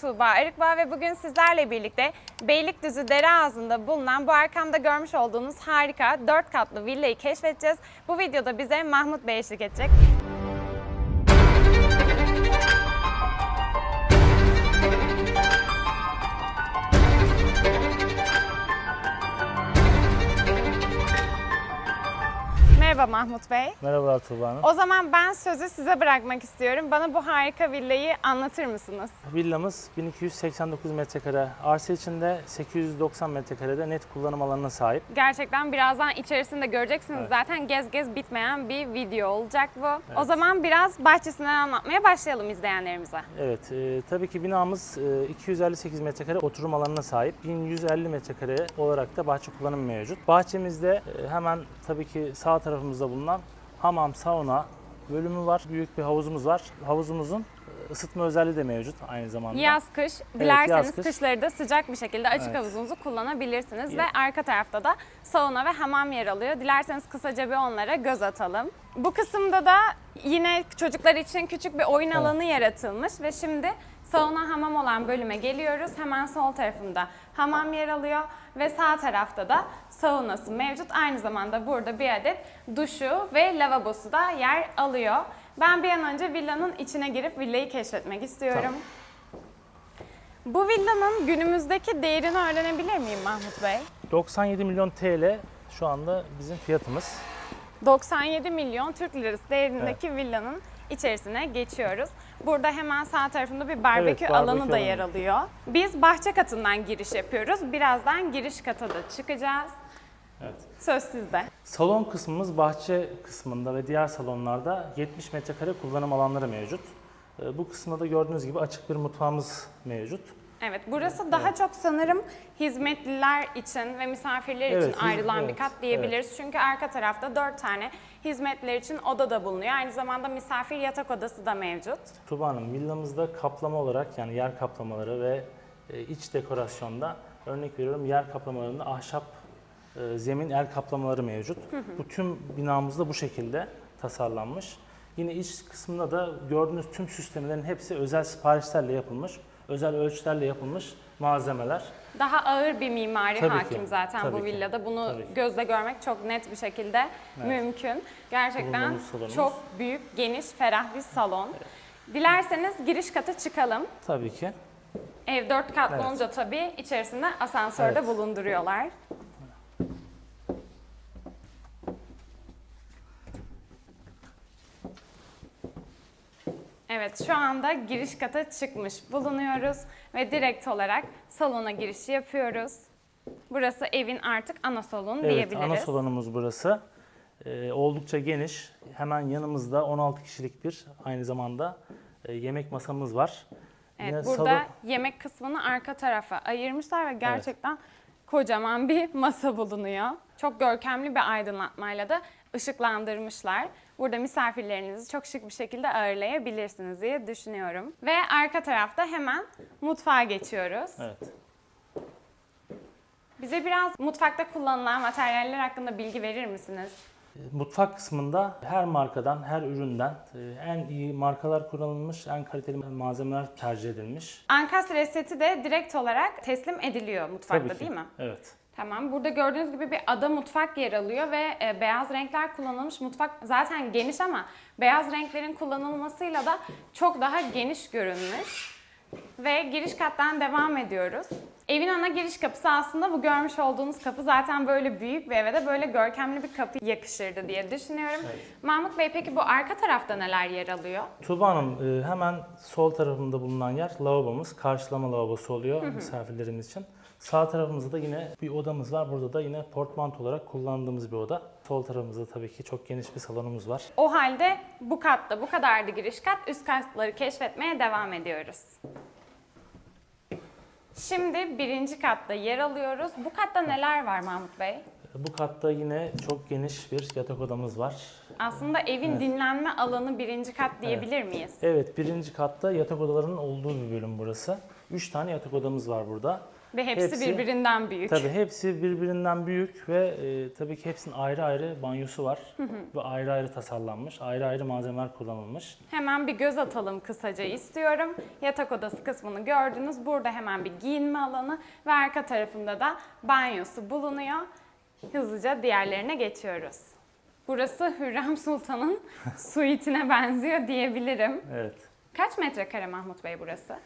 Tuğba Arıkbağ ve bugün sizlerle birlikte Beylikdüzü dere ağzında bulunan bu arkamda görmüş olduğunuz harika 4 katlı villayı keşfedeceğiz. Bu videoda bize Mahmut Bey eşlik edecek. Merhaba Mahmut Bey. Merhabalar Tuğba Hanım. O zaman ben sözü size bırakmak istiyorum. Bana bu harika villayı anlatır mısınız? Villamız 1289 metrekare arsa içinde 890 metrekarede net kullanım alanına sahip. Gerçekten birazdan içerisinde göreceksiniz Evet. zaten gez gez bitmeyen bir video olacak bu. O zaman biraz bahçesinden anlatmaya başlayalım izleyenlerimize. Evet, e, tabii ki binamız e, 258 metrekare oturum alanına sahip. 1150 metrekare olarak da bahçe kullanımı mevcut. Bahçemizde e, hemen tabii ki sağ tarafımızda bulunan hamam, sauna bölümü var. Büyük bir havuzumuz var. Havuzumuzun e, ısıtma özelliği de mevcut aynı zamanda. Yaz kış dilerseniz yaz, kış. kışları da sıcak bir şekilde açık Evet. havuzunuzu kullanabilirsiniz Evet. ve arka tarafta da sauna ve hamam yer alıyor. Dilerseniz kısaca bir onlara göz atalım. Bu kısımda da yine çocuklar için küçük bir oyun Evet. alanı yaratılmış ve şimdi sauna hamam olan bölüme geliyoruz. Hemen sol tarafında hamam yer alıyor ve sağ tarafta da saunası mevcut. Aynı zamanda burada bir adet duşu ve lavabosu da yer alıyor. Ben bir an önce villanın içine girip villayı keşfetmek istiyorum. Tamam. Bu villanın günümüzdeki değerini öğrenebilir miyim Mahmut Bey? 97 milyon TL şu anda bizim fiyatımız. 97 milyon Türk lirası değerindeki villanın içerisine geçiyoruz. Burada hemen sağ tarafında bir barbekü Evet, barbekü alanı da yer alıyor. Biz bahçe katından giriş yapıyoruz. Birazdan giriş kata da çıkacağız. Evet. Söz sizde. Salon kısmımız bahçe kısmında ve diğer salonlarda 70 metrekare kullanım alanları mevcut. E, Bu kısımda da gördüğünüz gibi açık bir mutfağımız mevcut. Evet, burası daha çok sanırım hizmetliler için ve misafirler Evet, için hiz- ayrılan bir evet, kat diyebiliriz. Çünkü arka tarafta dört tane hizmetliler için oda da bulunuyor. Aynı zamanda misafir yatak odası da mevcut. Tuba Hanım villamızda kaplama olarak yani yer kaplamaları ve e, iç dekorasyonda örnek veriyorum yer kaplamalarında ahşap e, zemin el kaplamaları mevcut. Bu tüm binamızda bu şekilde tasarlanmış. Yine iç kısmında da gördüğünüz tüm süslemelerin hepsi özel siparişlerle yapılmış, özel ölçülerle yapılmış malzemeler. Daha ağır bir mimari Tabii ki, hakim zaten tabii bu ki, villada. Bunu tabii ki. gözle görmek çok net bir şekilde mümkün. Gerçekten Bulunduğumuz salonumuz. çok büyük, geniş, ferah bir salon. Dilerseniz giriş kata çıkalım. Tabii ki. Ev dört katlı Evet. olunca tabii içerisinde asansörde Evet. bulunduruyorlar. Evet şu anda giriş kata çıkmış bulunuyoruz ve direkt olarak salona giriş yapıyoruz. Burası evin artık ana salonu Evet, diyebiliriz. ana salonumuz burası. Ee, oldukça geniş. Hemen yanımızda 16 kişilik bir aynı zamanda e, yemek masamız var. Evet, Yine burada salon- yemek kısmını arka tarafa ayırmışlar ve gerçekten kocaman bir masa bulunuyor. Çok görkemli bir aydınlatmayla da ışıklandırmışlar. Burada misafirlerinizi çok şık bir şekilde ağırlayabilirsiniz diye düşünüyorum. Ve arka tarafta hemen mutfağa geçiyoruz. Evet. Bize biraz mutfakta kullanılan materyaller hakkında bilgi verir misiniz? Mutfak kısmında her markadan, her üründen e, en iyi markalar kullanılmış, en kaliteli malzemeler tercih edilmiş. Ankastre seti de direkt olarak teslim ediliyor mutfakta Tabii ki. değil mi? Evet. Tamam. Burada gördüğünüz gibi bir ada mutfak yer alıyor ve e, beyaz renkler kullanılmış. Mutfak zaten geniş ama beyaz renklerin kullanılmasıyla da çok daha geniş görünmüş. Ve giriş kattan devam ediyoruz. Evin ana giriş kapısı aslında bu görmüş olduğunuz kapı zaten böyle büyük bir eve de böyle görkemli bir kapı yakışırdı diye düşünüyorum. Mahmut Bey peki bu arka tarafta neler yer alıyor? Tuğba Hanım e, hemen sol tarafında bulunan yer lavabomuz. Karşılama lavabosu oluyor misafirlerimiz için. Sağ tarafımızda da yine bir odamız var. Burada da yine portmant olarak kullandığımız bir oda. Sol tarafımızda tabii ki çok geniş bir salonumuz var. O halde bu katta bu kadardı giriş kat. Üst katları keşfetmeye devam ediyoruz. Şimdi birinci katta yer alıyoruz. Bu katta neler var Mahmut Bey? Bu katta yine çok geniş bir yatak odamız var. Aslında evin dinlenme alanı birinci kat diyebilir miyiz? Evet, birinci katta yatak odalarının olduğu bir bölüm burası. Üç tane yatak odamız var burada. Ve hepsi, birbirinden büyük. Tabii hepsi birbirinden büyük ve e, tabii ki hepsinin ayrı ayrı banyosu var ve ayrı ayrı tasarlanmış, ayrı ayrı malzemeler kullanılmış. Hemen bir göz atalım kısaca istiyorum. Yatak odası kısmını gördünüz. Burada hemen bir giyinme alanı ve arka tarafında da banyosu bulunuyor. Hızlıca diğerlerine geçiyoruz. Burası Hürrem Sultan'ın suitine benziyor diyebilirim. Evet. Kaç metrekare Mahmut Bey burası?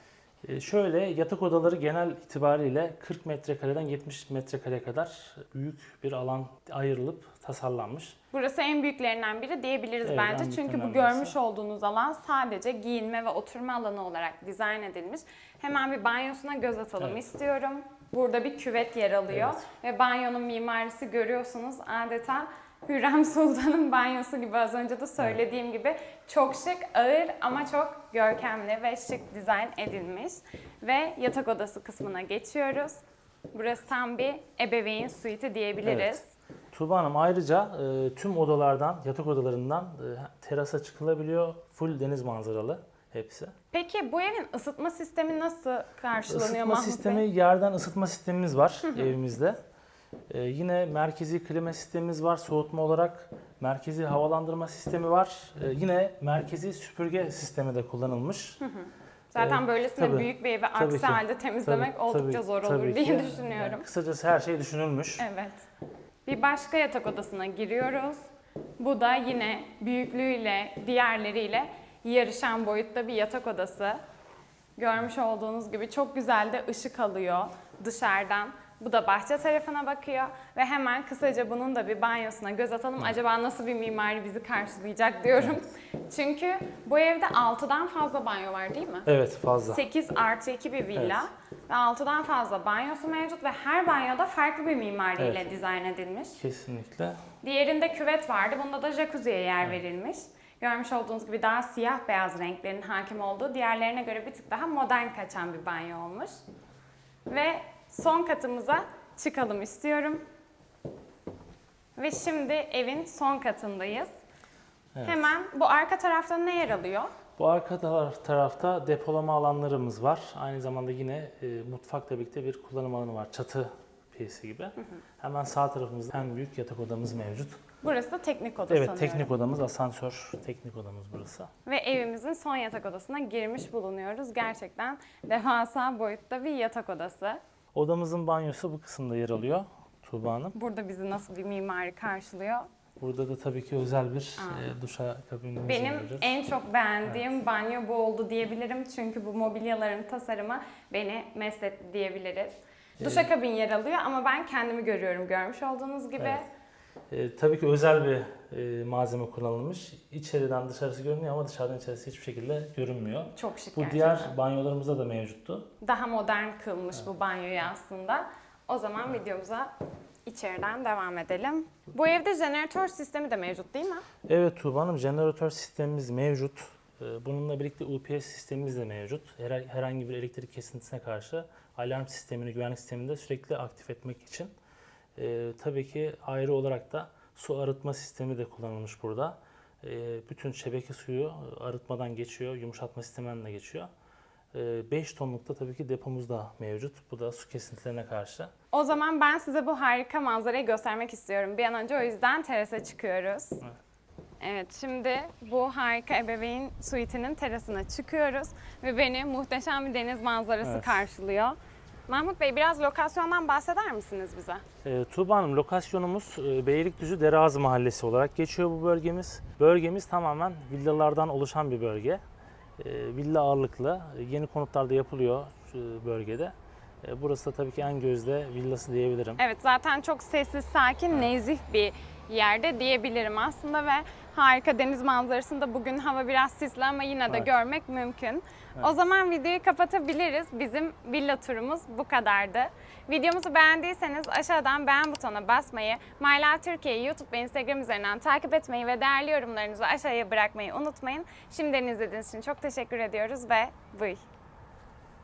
E, şöyle yatak odaları genel itibariyle 40 metrekareden 70 metrekareye kadar büyük bir alan ayrılıp tasarlanmış. Burası en büyüklerinden biri diyebiliriz Evet, en bence. Çünkü bu görmüş birisi. olduğunuz alan sadece giyinme ve oturma alanı olarak dizayn edilmiş. Hemen bir banyosuna göz atalım Evet. istiyorum. Burada bir küvet yer alıyor ve banyonun mimarisi görüyorsunuz adeta Hürrem Sultan'ın banyosu gibi az önce de söylediğim gibi çok şık, ağır ama çok görkemli ve şık dizayn edilmiş. Ve yatak odası kısmına geçiyoruz. Burası tam bir ebeveyn suiti diyebiliriz. Evet. Tuğba Hanım ayrıca e, tüm odalardan, yatak odalarından e, terasa çıkılabiliyor. Full deniz manzaralı hepsi. Peki bu evin ısıtma sistemi nasıl karşılanıyor Isıtma Mahmut sistemi, Bey? yerden ısıtma sistemimiz var evimizde. Ee, yine merkezi klima sistemimiz var soğutma olarak. Merkezi havalandırma sistemi var. Ee, yine merkezi süpürge sistemi de kullanılmış. Zaten Ee, böylesine tabii, büyük bir evi aksi ki. halde temizlemek Tabii, oldukça tabii, zor olur tabii diye ki. düşünüyorum. Yani kısacası her şey düşünülmüş. Evet. Bir başka yatak odasına giriyoruz. Bu da yine büyüklüğüyle, diğerleriyle yarışan boyutta bir yatak odası. Görmüş olduğunuz gibi çok güzel de ışık alıyor dışarıdan. Bu da bahçe tarafına bakıyor ve hemen kısaca bunun da bir banyosuna göz atalım. Acaba nasıl bir mimari bizi karşılayacak diyorum. Çünkü bu evde 6'dan fazla banyo var değil mi? Evet fazla. 8 artı 2 bir villa ve 6'dan fazla banyosu mevcut ve her banyoda farklı bir mimariyle Evet. dizayn edilmiş. Kesinlikle. Diğerinde küvet vardı. Bunda da jacuzziye yer verilmiş. Görmüş olduğunuz gibi daha siyah beyaz renklerin hakim olduğu, diğerlerine göre bir tık daha modern kaçan bir banyo olmuş. Ve son katımıza çıkalım istiyorum. Ve şimdi evin son katındayız. Evet. Hemen bu arka tarafta ne yer alıyor? Bu arka taraf- tarafta depolama alanlarımız var. Aynı zamanda yine e, mutfakla birlikte bir kullanım alanı var. Çatı piyesi gibi. Hemen sağ tarafımızda en büyük yatak odamız mevcut. Burası da teknik oda Evet, sanıyorum. teknik odamız, asansör teknik odamız burası. Ve evimizin son yatak odasına girmiş bulunuyoruz. Gerçekten devasa boyutta bir yatak odası. Odamızın banyosu bu kısımda yer alıyor Tuğba Hanım. Burada bizi nasıl bir mimari karşılıyor? Burada da tabii ki özel bir e, duşa kabinimiz Benim mevcut. en çok beğendiğim banyo bu oldu diyebilirim. Çünkü bu mobilyaların tasarımı beni mesletti diyebiliriz. Duşakabin yer alıyor ama ben kendimi görüyorum görmüş olduğunuz gibi. Evet. E, tabii ki özel bir e, malzeme kullanılmış. İçeriden dışarısı görünüyor ama dışarıdan içerisi hiçbir şekilde görünmüyor. Çok şık Bu gerçekten. diğer banyolarımızda da mevcuttu. Daha modern kılmış bu banyoyu aslında. O zaman videomuza içeriden devam edelim. Bu evde jeneratör sistemi de mevcut değil mi? Evet Tuğba Hanım, jeneratör sistemimiz mevcut. Ee, Bununla birlikte UPS sistemimiz de mevcut. Her- Herhangi bir elektrik kesintisine karşı alarm sistemini, güvenlik sistemini de sürekli aktif etmek için. Ee, tabii ki ayrı olarak da su arıtma sistemi de kullanılmış burada. Ee, bütün şebeke suyu arıtmadan geçiyor, yumuşatma sisteminden de geçiyor. 5 tonluk da tabii ki depomuz da mevcut. Bu da su kesintilerine karşı. O zaman ben size bu harika manzarayı göstermek istiyorum. Bir an önce o yüzden terasa çıkıyoruz. Evet, şimdi bu harika ebeveyn suitenin terasına çıkıyoruz ve beni muhteşem bir deniz manzarası Evet. karşılıyor. Mahmut Bey biraz lokasyondan bahseder misiniz bize? E, Tuğba Hanım lokasyonumuz e, Beylikdüzü Dereazı Mahallesi olarak geçiyor bu bölgemiz. Bölgemiz tamamen villalardan oluşan bir bölge. E, villa ağırlıklı e, yeni konutlarda yapılıyor şu bölgede. E, burası da tabii ki en gözde villası diyebilirim. Evet, zaten çok sessiz, sakin, nezih bir yerde diyebilirim aslında ve harika deniz manzarasında bugün hava biraz sisli ama yine de Evet. görmek mümkün. O zaman videoyu kapatabiliriz. Bizim villa turumuz bu kadardı. Videomuzu beğendiyseniz aşağıdan beğen butonuna basmayı, Life Türkiye'yi YouTube ve Instagram üzerinden takip etmeyi ve değerli yorumlarınızı aşağıya bırakmayı unutmayın. Şimdiden izlediğiniz için çok teşekkür ediyoruz ve bıy.